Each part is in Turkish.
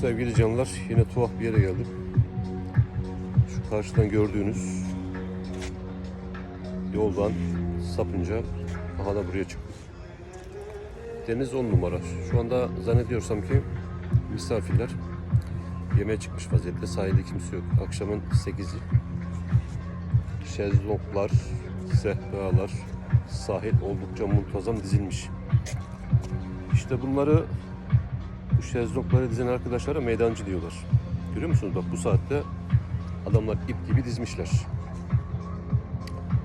Sevgili canlar yine tuhaf bir yere geldim. Şu karşıdan gördüğünüz yoldan sapınca aha da buraya çıktık. Deniz 10 numara. Şu anda zannediyorsam ki misafirler yemeğe çıkmış vaziyette. Sahilde kimse yok. Akşamın 8'i. Şezlonglar, sehpalar, sahil oldukça muntazam dizilmiş. İşte bunları bu şezlongları dizen arkadaşlara meydancı diyorlar. Görüyor musunuz? Bak bu saatte adamlar ip gibi dizmişler.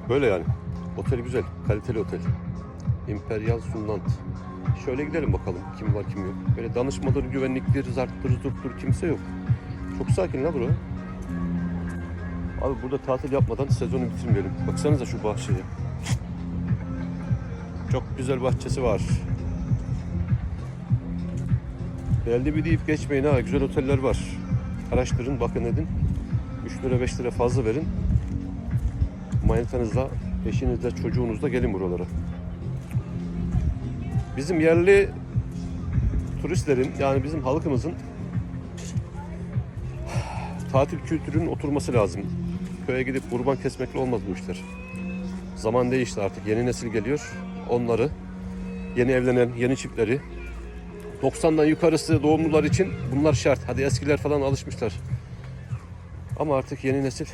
Böyle yani. Otel güzel. Kaliteli otel. Imperial Sundant. Şöyle gidelim bakalım. Kim var kim yok. Böyle danışmadır, güvenliktir, zarttır, zurttur kimse yok. Çok sakin la bura. Abi burada tatil yapmadan sezonu bitirmeyelim. Baksanıza şu bahçeye. Çok güzel bahçesi var. Geldi bir deyip geçmeyin ha. Güzel oteller var. Araştırın, bakın edin. 3 lira 5 lira fazla verin. Manitanızla, eşinizle, çocuğunuzla gelin buralara. Bizim yerli turistlerin yani bizim halkımızın tatil kültürünün oturması lazım. Köye gidip kurban kesmekle olmaz bu işler. Zaman değişti artık. Yeni nesil geliyor. Onları, yeni evlenen, yeni çiftleri 90'dan yukarısı doğumlular için bunlar şart. Hadi eskiler falan alışmışlar. Ama artık yeni nesil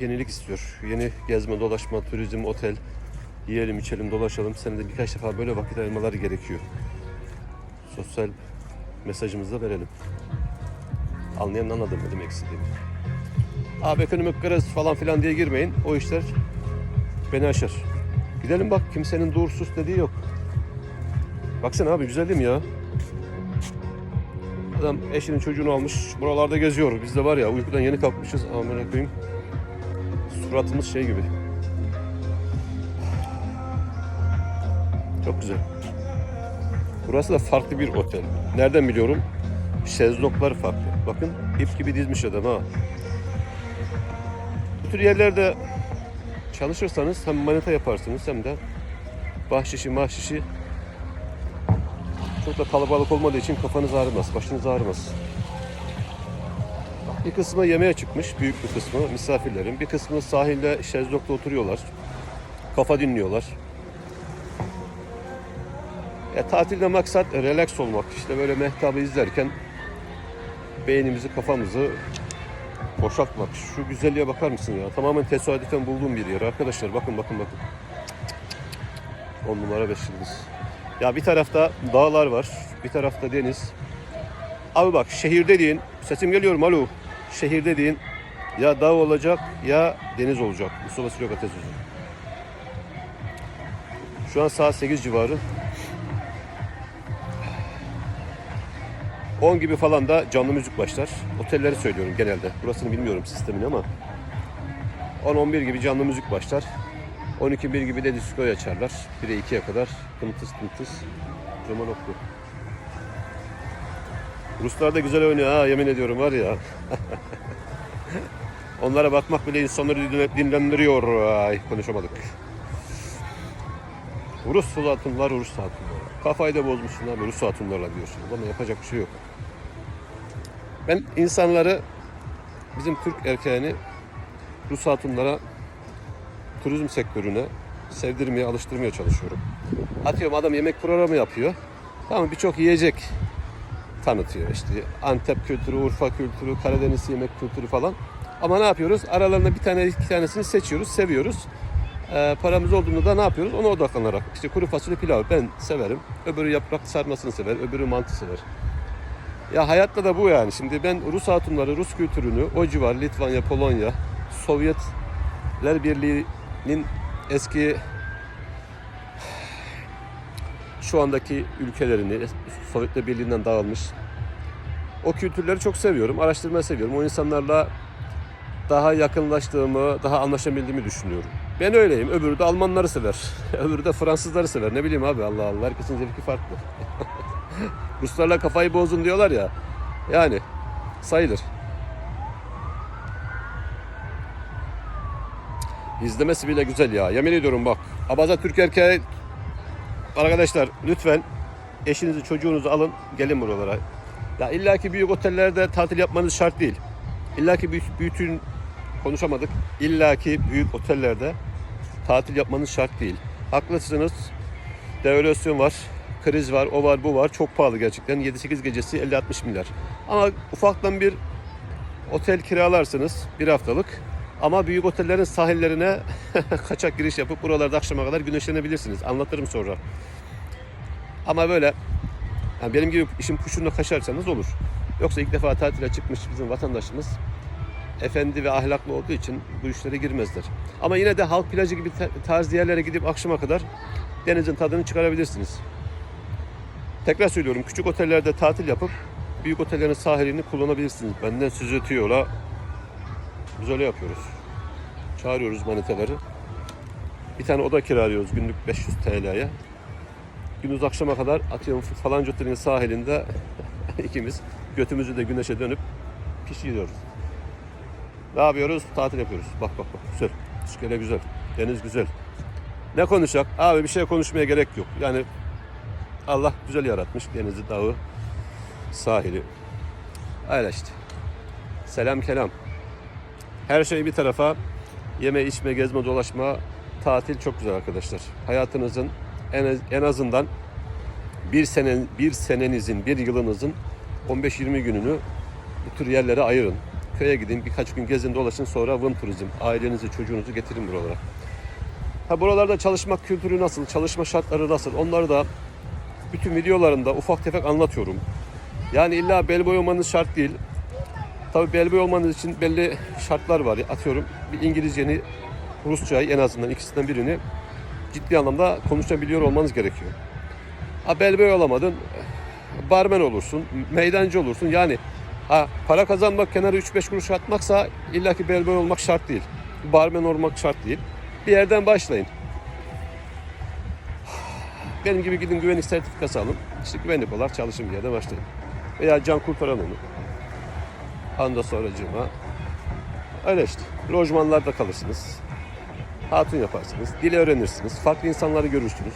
yenilik istiyor. Yeni gezme, dolaşma, turizm, otel. Yiyelim, içelim, dolaşalım. Senede birkaç defa böyle vakit ayırmaları gerekiyor. Sosyal mesajımızı da verelim. Anlayan anladı ne demek istediğimi. Abi ekonomik kriz falan filan diye girmeyin. O işler beni aşar. Gidelim bak kimsenin dur sus dediği yok. Baksana abi güzel değil mi ya? Adam eşinin çocuğunu almış buralarda geziyor. Biz de var ya uykudan yeni kalkmışız. Aman koyayım. Suratımız şey gibi. Çok güzel. Burası da farklı bir otel. Nereden biliyorum? Şezlonglar farklı. Bakın ip gibi dizmiş adam ha. Bu tür yerlerde çalışırsanız hem manita yaparsınız hem de bahşişi mahşişi çok da kalabalık olmadığı için kafanız ağrımaz, başınız ağrımaz. Bir kısmı yemeğe çıkmış, büyük bir kısmı misafirlerin. Bir kısmı sahilde şezlongda oturuyorlar. Kafa dinliyorlar. Ya, tatilde maksat relax olmak. İşte böyle mehtabı izlerken beynimizi, kafamızı boşaltmak. Şu güzelliğe bakar mısın ya? Tamamen tesadüfen bulduğum bir yer. Arkadaşlar bakın bakın bakın. 10 numara 5 yıldız. Ya bir tarafta dağlar var, bir tarafta deniz. Abi bak şehir dediğin, sesim geliyor mu alo? Şehir dediğin ya dağ olacak ya deniz olacak. Mustafa Süleyman Atasözü. Şu an saat 8 civarı. 10 gibi falan da canlı müzik başlar. Otelleri söylüyorum genelde. Burasını bilmiyorum sistemini ama 10-11 gibi canlı müzik başlar. 12-1 gibi de diskoyu açarlar. 1'e 2'ye kadar tımtıs tımtıs roman oku. Ruslar da güzel oynuyor ha yemin ediyorum var ya. Onlara bakmak bile insanları dinle- dinlendiriyor. Ay konuşamadık. Rus hatunlar, Rus hatunlar. Kafayı da bozmuşsun abi Rus hatunlarla diyorsun. Ama yapacak bir şey yok. Ben insanları, bizim Türk erkeğini Rus hatunlara turizm sektörüne sevdirmeye, alıştırmaya çalışıyorum. Atıyorum adam yemek programı yapıyor. Tamam birçok yiyecek tanıtıyor işte. Antep kültürü, Urfa kültürü, Karadeniz yemek kültürü falan. Ama ne yapıyoruz? Aralarında bir tane iki tanesini seçiyoruz, seviyoruz. Ee, paramız olduğunda da ne yapıyoruz? Ona odaklanarak. İşte kuru fasulye pilav ben severim. Öbürü yaprak sarmasını sever, öbürü mantı sever. Ya hayatta da bu yani. Şimdi ben Rus hatunları, Rus kültürünü, o civar, Litvanya, Polonya, Sovyetler Birliği'nin eski şu andaki ülkelerini Sovyetler Birliği'nden dağılmış o kültürleri çok seviyorum. Araştırmayı seviyorum. O insanlarla daha yakınlaştığımı, daha anlaşabildiğimi düşünüyorum. Ben öyleyim. Öbürü de Almanları sever. Öbürü de Fransızları sever. Ne bileyim abi Allah Allah. Herkesin zevki farklı. Ruslarla kafayı bozun diyorlar ya. Yani sayılır. İzlemesi bile güzel ya. Yemin ediyorum bak. Abaza Türk erkeği arkadaşlar lütfen eşinizi çocuğunuzu alın gelin buralara. Ya illaki büyük otellerde tatil yapmanız şart değil. İllaki büyük, bütün konuşamadık. İllaki büyük otellerde tatil yapmanız şart değil. Haklısınız. Devalüasyon var, kriz var, o var, bu var. Çok pahalı gerçekten. 7-8 gecesi 50-60 milyar. Ama ufaktan bir otel kiralarsınız bir haftalık. Ama büyük otellerin sahillerine kaçak giriş yapıp buralarda akşama kadar güneşlenebilirsiniz. Anlatırım sonra. Ama böyle yani benim gibi işin kuşuna kaçarsanız olur. Yoksa ilk defa tatile çıkmış bizim vatandaşımız efendi ve ahlaklı olduğu için bu işlere girmezler. Ama yine de halk plajı gibi ta- tarz yerlere gidip akşama kadar denizin tadını çıkarabilirsiniz. Tekrar söylüyorum küçük otellerde tatil yapıp büyük otellerin sahilini kullanabilirsiniz. Benden söz ötüyorlar. Biz öyle yapıyoruz. Çağırıyoruz maniteleri. Bir tane oda kiralıyoruz günlük 500 TL'ye. Gündüz akşama kadar atıyorum falanca otelin sahilinde ikimiz götümüzü de güneşe dönüp pişiriyoruz. Ne yapıyoruz? Tatil yapıyoruz. Bak bak bak güzel. İskele güzel. Deniz güzel. Ne konuşacak? Abi bir şey konuşmaya gerek yok. Yani Allah güzel yaratmış denizi, dağı, sahili. Öyle işte. Selam kelam. Her şey bir tarafa. Yeme, içme, gezme, dolaşma, tatil çok güzel arkadaşlar. Hayatınızın en, en azından bir sene bir senenizin, bir yılınızın 15-20 gününü bu tür yerlere ayırın. Köye gidin, birkaç gün gezin, dolaşın sonra Vın Turizm. Ailenizi, çocuğunuzu getirin buralara. Ha buralarda çalışmak kültürü nasıl, çalışma şartları nasıl onları da bütün videolarımda ufak tefek anlatıyorum. Yani illa bel boy olmanız şart değil. Tabii bel boy olmanız için belli şartlar var. Atıyorum bir İngilizceni, Rusçayı en azından ikisinden birini ciddi anlamda konuşabiliyor olmanız gerekiyor. Ha bel boy olamadın, barmen olursun, meydancı olursun. Yani ha para kazanmak, kenara 3-5 kuruş atmaksa illaki bel boy olmak şart değil. Barmen olmak şart değil. Bir yerden başlayın. Benim gibi gidin güvenlik sertifikası alın. İşte güvenlik olarak çalışın bir yerde başlayın. Veya can kurtaran olun. Anda sonracığıma. Öyle işte. Lojmanlarda kalırsınız. Hatun yaparsınız. Dili öğrenirsiniz. Farklı insanları görürsünüz.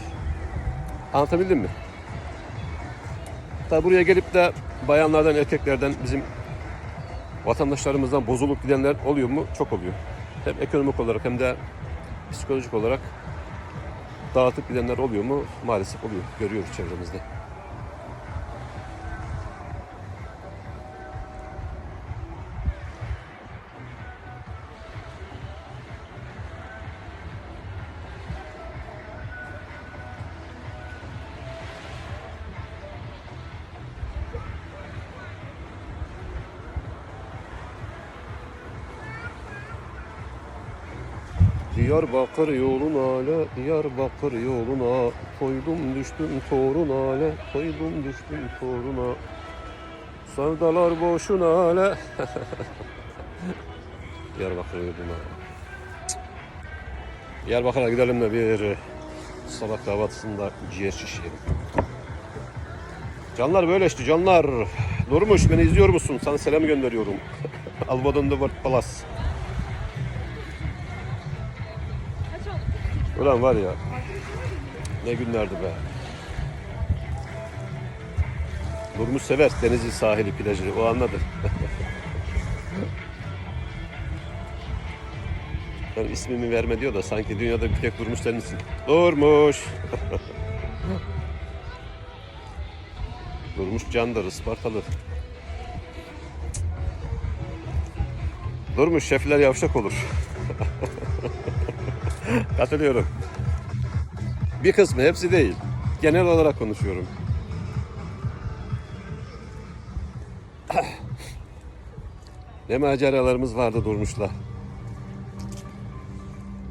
Anlatabildim mi? Tabi buraya gelip de bayanlardan, erkeklerden bizim vatandaşlarımızdan bozulup gidenler oluyor mu? Çok oluyor. Hem ekonomik olarak hem de psikolojik olarak dağıtıp gidenler oluyor mu? Maalesef oluyor. Görüyoruz çevremizde. Diyarbakır yoluna ale, Diyarbakır yoluna Koydum düştüm torun ale, koydum düştüm toruna Sevdalar boşuna ale Diyarbakır yoluna. Diyarbakır'a gidelim de bir sabah kahvaltısında ciğer şişirelim. Canlar böyle işte canlar. Durmuş beni izliyor musun? Sana selam gönderiyorum. Alvadon de World Palace. Ulan var ya. Ne günlerdi be. Durmuş sever denizi, sahili, plajı. O anladı. ben ismimi verme diyor da sanki dünyada bir tek Durmuş sensin. Durmuş. Durmuş candır, Ispartalı. Durmuş şefler yavşak olur. Katılıyorum. Bir kısmı, hepsi değil. Genel olarak konuşuyorum. ne maceralarımız vardı Durmuş'la.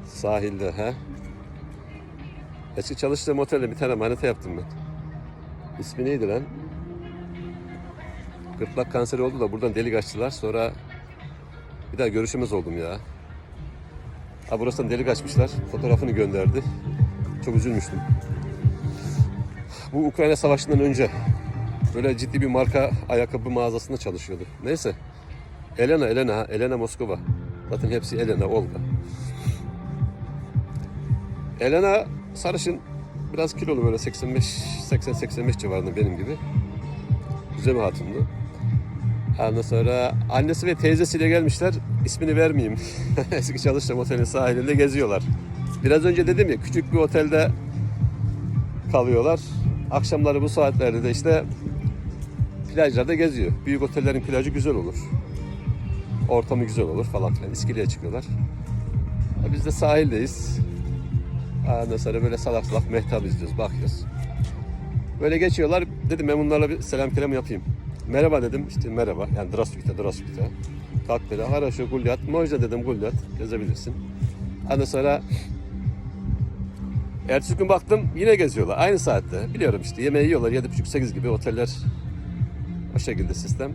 Sahilde ha. Eski çalıştığım otelde bir tane manita yaptım ben. İsmi neydi lan? Gırtlak kanseri oldu da buradan delik açtılar. Sonra bir daha görüşümüz oldum ya. Ha burasından delik açmışlar. Fotoğrafını gönderdi. Çok üzülmüştüm. Bu Ukrayna Savaşı'ndan önce böyle ciddi bir marka ayakkabı mağazasında çalışıyordu. Neyse. Elena, Elena, Elena Moskova. Zaten hepsi Elena, Olga. Elena sarışın, biraz kilolu böyle 85, 80-85 civarında benim gibi. Güzel bir hatundu. Ondan sonra annesi ve teyzesiyle gelmişler. İsmini vermeyeyim. Eski çalıştığım otelin sahilinde geziyorlar. Biraz önce dedim ya küçük bir otelde kalıyorlar. Akşamları bu saatlerde de işte plajlarda geziyor. Büyük otellerin plajı güzel olur. Ortamı güzel olur falan filan. İskileye çıkıyorlar. Biz de sahildeyiz. Ondan sonra böyle salak salak mehtap izliyoruz, bakıyoruz. Böyle geçiyorlar. Dedim ben bunlarla bir selam kelam yapayım. Merhaba dedim. İşte merhaba. Yani Drasvik'te, Drasvik'te. Kalk dedi. Haraşo gulyat. Mojda dedim gulyat. Yazabilirsin. Ondan sonra Ertesi gün baktım yine geziyorlar. Aynı saatte. Biliyorum işte yemeği yiyorlar. 7.30-8 gibi oteller o şekilde sistem.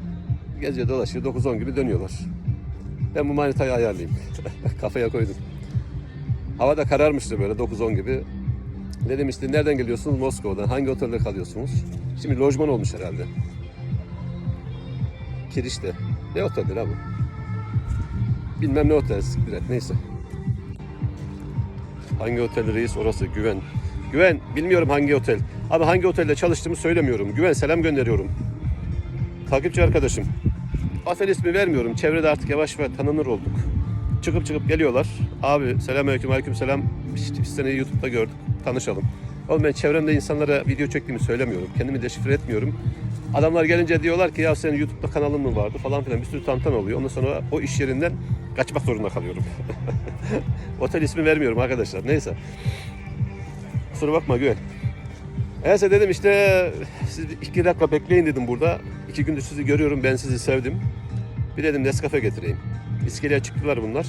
Geziyor dolaşıyor. 9-10 gibi dönüyorlar. Ben bu manitayı ayarlayayım. Kafaya koydum. Hava da kararmıştı böyle 9-10 gibi. Dedim işte nereden geliyorsunuz? Moskova'dan. Hangi otelde kalıyorsunuz? Şimdi lojman olmuş herhalde. Kirişte. Ne oteldir abi? Bilmem ne otel. Siktir et. Neyse. Hangi otel reis orası? Güven. Güven. Bilmiyorum hangi otel. Abi hangi otelde çalıştığımı söylemiyorum. Güven selam gönderiyorum. Takipçi arkadaşım. Otel ismi vermiyorum. Çevrede artık yavaş yavaş tanınır olduk. Çıkıp çıkıp geliyorlar. Abi selamünaleyküm aleyküm selam. İşte biz seni YouTube'da gördük. Tanışalım. Oğlum ben çevremde insanlara video çektiğimi söylemiyorum. Kendimi deşifre etmiyorum. Adamlar gelince diyorlar ki ya senin YouTube'da kanalın mı vardı falan filan bir sürü tantan oluyor. Ondan sonra o iş yerinden kaçmak zorunda kalıyorum. Otel ismi vermiyorum arkadaşlar. Neyse. Kusura bakma Güven. Neyse dedim işte siz iki dakika bekleyin dedim burada. İki gündür sizi görüyorum ben sizi sevdim. Bir dedim Nescafe getireyim. İskeleye çıktılar bunlar.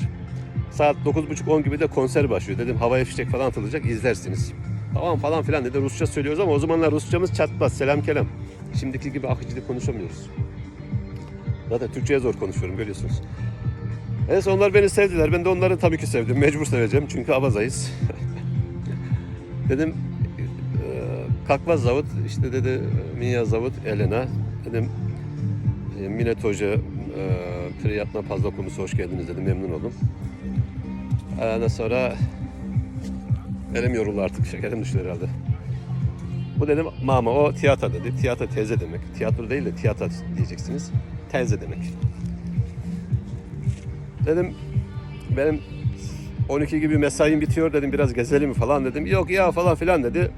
Saat 9.30-10 gibi de konser başlıyor. Dedim havaya fişek falan atılacak izlersiniz. Tamam falan filan dedi Rusça söylüyoruz ama o zamanlar Rusçamız çatmaz selam kelam. Şimdiki gibi akıcılık konuşamıyoruz. Zaten Türkçe'ye zor konuşuyorum görüyorsunuz. Neyse onlar beni sevdiler. Ben de onları tabii ki sevdim. Mecbur seveceğim çünkü avazayız. dedim e, Kakva Zavut işte dedi Minya Zavut Elena dedim e, Minet Hoca e, Priyatna Pazda Konusu hoş geldiniz dedim memnun oldum. Ondan sonra elim yoruldu artık şekerim düştü herhalde. Bu dedim mama o tiyatro dedi. Tiyatro teyze demek. Tiyatro değil de tiyatro diyeceksiniz. Teyze demek. Dedim benim 12 gibi mesaim bitiyor dedim biraz gezelim mi falan dedim. Yok ya falan filan dedi.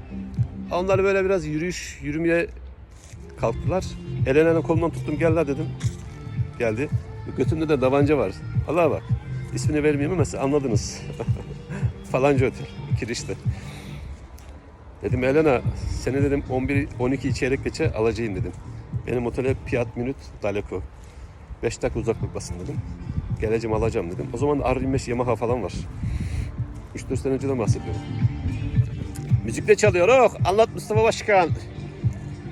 Onlar böyle biraz yürüyüş yürümeye kalktılar. Elena'nın kolundan tuttum gel dedim. Geldi. Götümde de davanca var. Allah'a bak. İsmini vermeyeyim ama siz anladınız. Falanca otel. Kirişte. Dedim Elena seni dedim 11 12 çeyrek geçe alacağım dedim. Benim otele Piat Minut Daleko. 5 dakika uzaklıklasın dedim. Geleceğim alacağım dedim. O zaman R25 Yamaha falan var. 3-4 sene önceden bahsediyorum. Müzik de çalıyor. Oh, anlat Mustafa Başkan.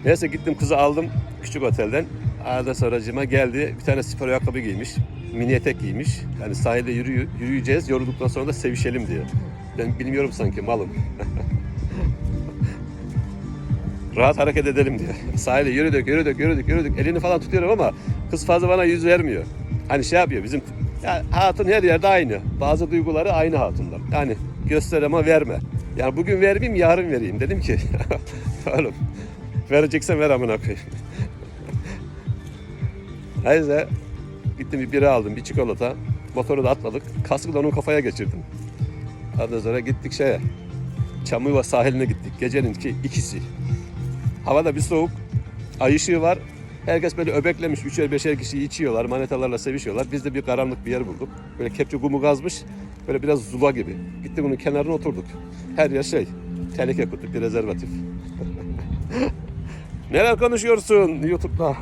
Neyse gittim kızı aldım küçük otelden. Arada sonracıma geldi. Bir tane spor ayakkabı giymiş. Mini etek giymiş. Yani sahilde yürü, yürüyeceğiz. Yorulduktan sonra da sevişelim diyor. Ben bilmiyorum sanki malım. Rahat hareket edelim diyor. Sahilde yürüdük, yürüdük, yürüdük, yürüdük. Elini falan tutuyorum ama kız fazla bana yüz vermiyor. Hani şey yapıyor bizim ya hatun her yerde aynı. Bazı duyguları aynı hatunlar. Yani göster ama verme. Yani bugün vermeyeyim yarın vereyim. Dedim ki oğlum vereceksen ver amına koyayım. Neyse gittim bir bira aldım bir çikolata. Motoru da atladık. Kaskı da onun kafaya geçirdim. Ondan sonra gittik şeye. Çamlıva sahiline gittik. Gecenin ki ikisi. Havada bir soğuk. Ay ışığı var. Herkes böyle öbeklemiş. Üçer beşer kişi içiyorlar. Manetalarla sevişiyorlar. Biz de bir karanlık bir yer bulduk. Böyle kepçe kumu gazmış. Böyle biraz zula gibi. Gittik bunun kenarına oturduk. Her yer şey. Tehlike kutu, bir rezervatif. Neler konuşuyorsun YouTube'da?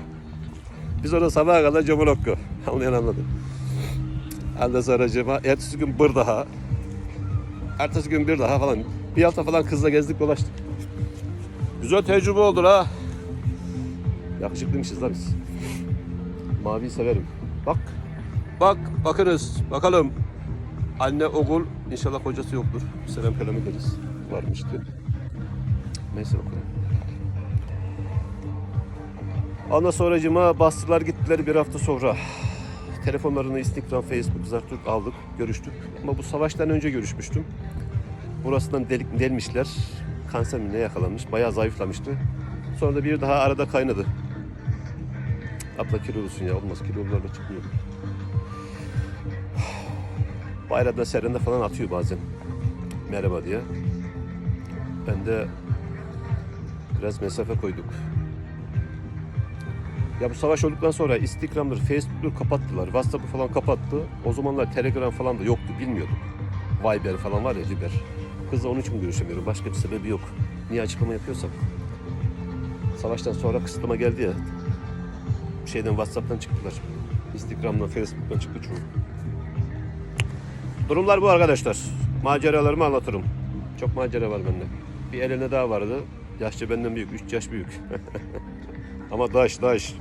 Biz orada sabaha kadar Comolokko. Anlayan anladı. Ondan sonra cema, ertesi gün bir daha. Ertesi gün bir daha falan. Bir hafta falan kızla gezdik dolaştık. Güzel tecrübe oldu ha. Yakışıklıymışız da biz. Maviyi severim. Bak. Bak bakınız. Bakalım. Anne oğul inşallah kocası yoktur. Selam kelam ederiz. Varmıştı. Neyse bakalım. Ondan sonracıma bastılar gittiler bir hafta sonra. Telefonlarını Instagram, Facebook, Zartürk aldık, görüştük. Ama bu savaştan önce görüşmüştüm. Burasından delik delmişler. Kanser mi ne yakalanmış, bayağı zayıflamıştı. Sonra da bir daha arada kaynadı. Abla kilolusun ya olmaz kilolularla çıkmıyor. Bayramda serinde falan atıyor bazen. Merhaba diye. Ben de biraz mesafe koyduk. Ya bu savaş olduktan sonra Instagram'dır, Facebook'tur kapattılar. WhatsApp'ı falan kapattı. O zamanlar Telegram falan da yoktu, bilmiyorduk. Viber falan var ya, Viber. Kızla onun için görüşemiyorum. Başka bir sebebi yok. Niye açıklama yapıyorsak? Savaştan sonra kısıtlama geldi ya. Şeyden WhatsApp'tan çıktılar. Instagram'dan, Facebook'tan çıktı çoğu. Durumlar bu arkadaşlar. Maceralarımı anlatırım. Çok macera var bende. Bir eline daha vardı. Yaşça benden büyük. 3 yaş büyük. Ama daş daş.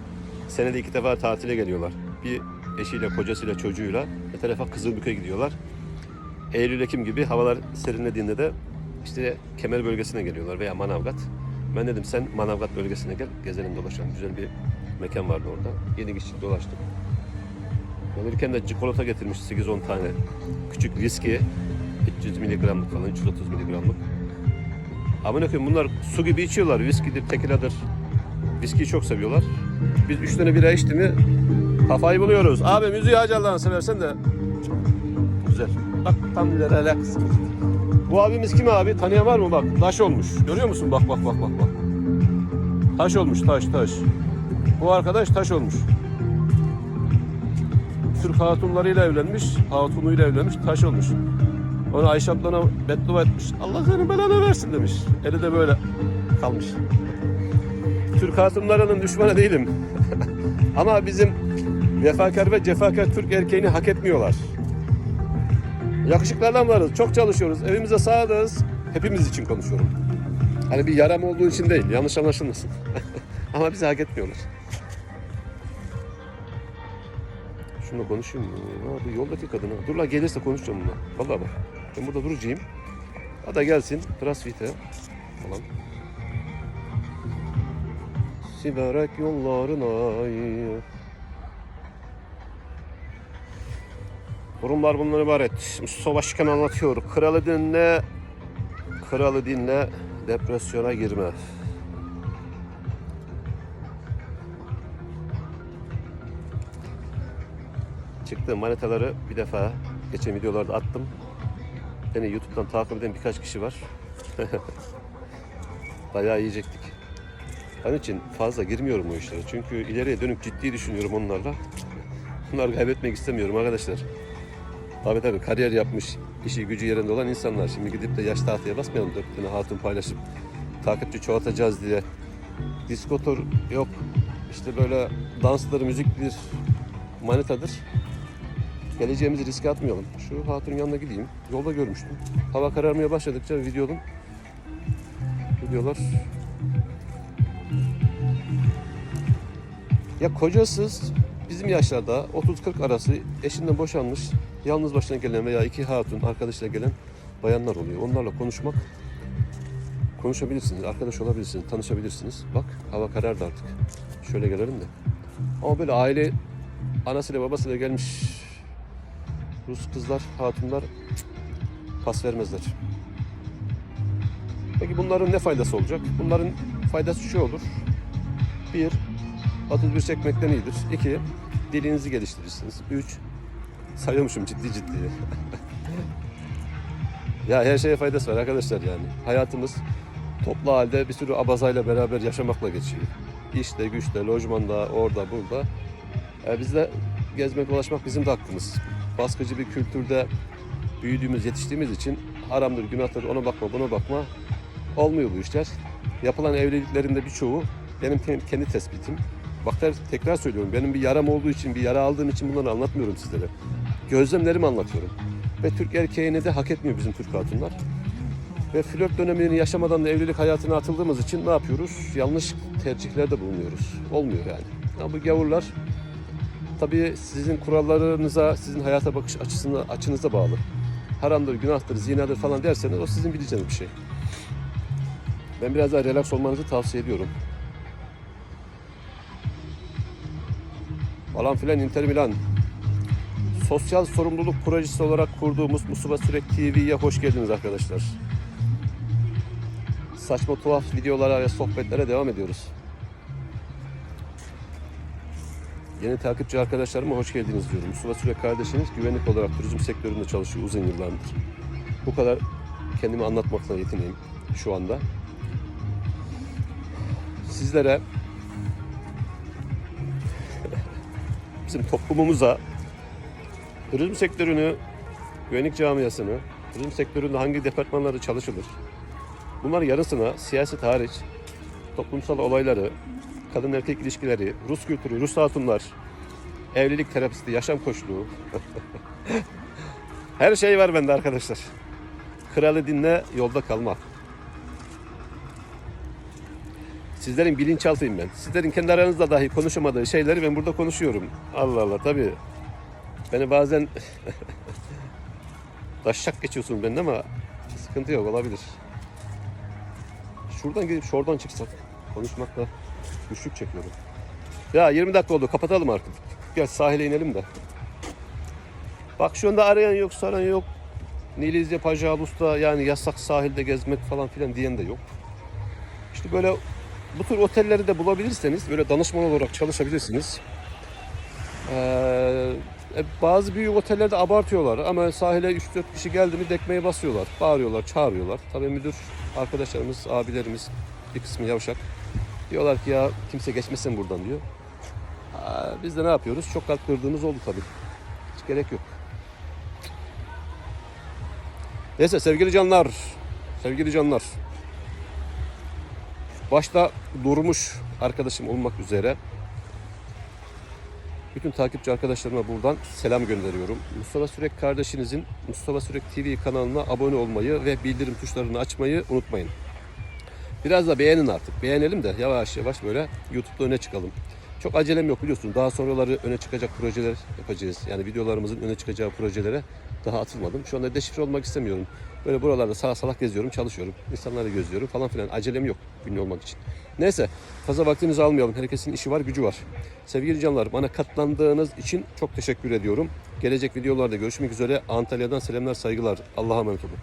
Senede iki defa tatile geliyorlar. Bir eşiyle, kocasıyla, çocuğuyla. Bir tarafa Kızılbük'e gidiyorlar. Eylül, Ekim gibi havalar serinlediğinde de işte Kemer bölgesine geliyorlar veya Manavgat. Ben dedim sen Manavgat bölgesine gel, gezelim dolaşalım. Güzel bir mekan vardı orada. Yeni geçtik dolaştık. Gelirken de çikolata getirmiş 8-10 tane. Küçük viski. 300 miligramlık falan, 330 miligramlık. Amına koyayım bunlar su gibi içiyorlar. Viskidir, tekiladır. Viskiyi çok seviyorlar. Biz 3 tane bira içti mi kafayı buluyoruz. Abi müziği aç Allah'ını seversen de. Güzel. Bak tam bir. Bu abimiz kim abi? Tanıyan var mı bak? Taş olmuş. Görüyor musun? Bak bak bak bak bak. Taş olmuş taş taş. Bu arkadaş taş olmuş. Türk hatunlarıyla evlenmiş, hatunuyla evlenmiş, taş olmuş. Ona Ayşe ablana beddua etmiş. Allah senin belanı versin demiş. Eli de böyle kalmış. Türk hatunlarının düşmanı değilim. Ama bizim vefakar ve cefakar Türk erkeğini hak etmiyorlar. Yakışıklı adamlarız, çok çalışıyoruz, evimize sağdığız. Hepimiz için konuşuyorum. Hani bir yaram olduğu için değil, yanlış anlaşılmasın. Ama bizi hak etmiyorlar. Şununla konuşayım mı? Ha, bu yoldaki kadına. Dur la gelirse konuşacağım bununla. Vallahi bak. Ben burada duracağım. O da gelsin. Transfite falan. Siberek yollarına Durumlar bundan ibaret. Mustafa Başkan anlatıyor. Kralı dinle, kralı dinle, depresyona girme. Çıktığım manetaları bir defa geçen videolarda attım. Beni YouTube'dan takip eden birkaç kişi var. Bayağı yiyecektik. Onun için fazla girmiyorum o işlere. Çünkü ileriye dönük ciddi düşünüyorum onlarla. Bunları kaybetmek istemiyorum arkadaşlar. Tabii tabii kariyer yapmış, işi gücü yerinde olan insanlar. Şimdi gidip de yaş tahtaya basmayalım. Dört tane hatun paylaşıp takipçi çoğaltacağız diye. Diskotor yok. İşte böyle dansları, müziktir, manitadır. Geleceğimizi riske atmayalım. Şu hatunun yanına gideyim. Yolda görmüştüm. Hava kararmaya başladıkça videonun videolar ya kocasız bizim yaşlarda 30-40 arası eşinden boşanmış yalnız başına gelen veya iki hatun arkadaşıyla gelen bayanlar oluyor. Onlarla konuşmak konuşabilirsiniz, arkadaş olabilirsiniz, tanışabilirsiniz. Bak hava karardı artık. Şöyle gelelim de. Ama böyle aile anasıyla babasıyla gelmiş Rus kızlar, hatunlar pas vermezler. Peki bunların ne faydası olacak? Bunların faydası şu olur. Bir, 31 çekmekten iyidir. İki, dilinizi geliştirirsiniz. Üç, sayıyormuşum ciddi ciddi. ya her şeye faydası var arkadaşlar yani. Hayatımız toplu halde bir sürü abazayla beraber yaşamakla geçiyor. İşte, güçte, lojmanda, orada, burada. E, biz de gezmek, dolaşmak bizim de hakkımız. Baskıcı bir kültürde büyüdüğümüz, yetiştiğimiz için haramdır, günahtır, ona bakma, buna bakma. Olmuyor bu işler. Yapılan evliliklerin de birçoğu benim kendi tespitim. Bak tekrar söylüyorum. Benim bir yaram olduğu için, bir yara aldığım için bunları anlatmıyorum sizlere. Gözlemlerimi anlatıyorum. Ve Türk erkeğini de hak etmiyor bizim Türk hatunlar. Ve flört dönemini yaşamadan da evlilik hayatına atıldığımız için ne yapıyoruz? Yanlış tercihlerde bulunuyoruz. Olmuyor yani. Ama bu gavurlar tabii sizin kurallarınıza, sizin hayata bakış açısına, açınıza bağlı. Haramdır, günahtır, zinadır falan derseniz o sizin bileceğiniz bir şey. Ben biraz daha relax olmanızı tavsiye ediyorum. Falan filan Inter Milan. Sosyal sorumluluk projesi olarak kurduğumuz Musuba Sürek TV'ye hoş geldiniz arkadaşlar. Saçma tuhaf videolara ve sohbetlere devam ediyoruz. Yeni takipçi arkadaşlarıma hoş geldiniz diyorum. Mustafa Sürek kardeşiniz güvenlik olarak turizm sektöründe çalışıyor uzun yıllardır. Bu kadar kendimi anlatmakla yetineyim şu anda. Sizlere bizim toplumumuza turizm sektörünü, güvenlik camiasını, turizm sektöründe hangi departmanları çalışılır? Bunların yarısına siyaset hariç toplumsal olayları, kadın erkek ilişkileri, Rus kültürü, Rus hatunlar, evlilik terapisti, yaşam koçluğu. Her şey var bende arkadaşlar. Kralı dinle, yolda kalma. Sizlerin bilinçaltıyım ben. Sizlerin kendi aranızda dahi konuşamadığı şeyleri ben burada konuşuyorum. Allah Allah tabii. Beni bazen taşak geçiyorsun benden ama sıkıntı yok olabilir. Şuradan gidip şuradan çıksak konuşmakla güçlük çekiyorum. Ya 20 dakika oldu kapatalım artık. Gel sahile inelim de. Bak şu anda arayan yok, soran yok. Nilizce, Pajalus'ta yani yasak sahilde gezmek falan filan diyen de yok. İşte böyle bu tür otelleri de bulabilirseniz böyle danışman olarak çalışabilirsiniz. Ee, bazı büyük otellerde abartıyorlar ama sahile 3-4 kişi geldi mi dekmeye basıyorlar. Bağırıyorlar, çağırıyorlar. Tabii müdür arkadaşlarımız, abilerimiz bir kısmı yavşak. Diyorlar ki ya kimse geçmesin buradan diyor. Biz de ne yapıyoruz? Çok kalp kırdığımız oldu tabii. Hiç gerek yok. Neyse sevgili canlar, sevgili canlar. Başta durmuş arkadaşım olmak üzere bütün takipçi arkadaşlarıma buradan selam gönderiyorum. Mustafa Sürek kardeşinizin Mustafa Sürek TV kanalına abone olmayı ve bildirim tuşlarını açmayı unutmayın. Biraz da beğenin artık. Beğenelim de yavaş yavaş böyle YouTube'da öne çıkalım. Çok acelem yok biliyorsunuz. Daha sonraları öne çıkacak projeler yapacağız. Yani videolarımızın öne çıkacağı projelere daha atılmadım. Şu anda deşifre olmak istemiyorum. Böyle buralarda sağ salak geziyorum, çalışıyorum. İnsanları gözlüyorum falan filan. Acelem yok ünlü olmak için. Neyse fazla vaktinizi almayalım. Herkesin işi var, gücü var. Sevgili canlar bana katlandığınız için çok teşekkür ediyorum. Gelecek videolarda görüşmek üzere. Antalya'dan selamlar, saygılar. Allah'a emanet olun.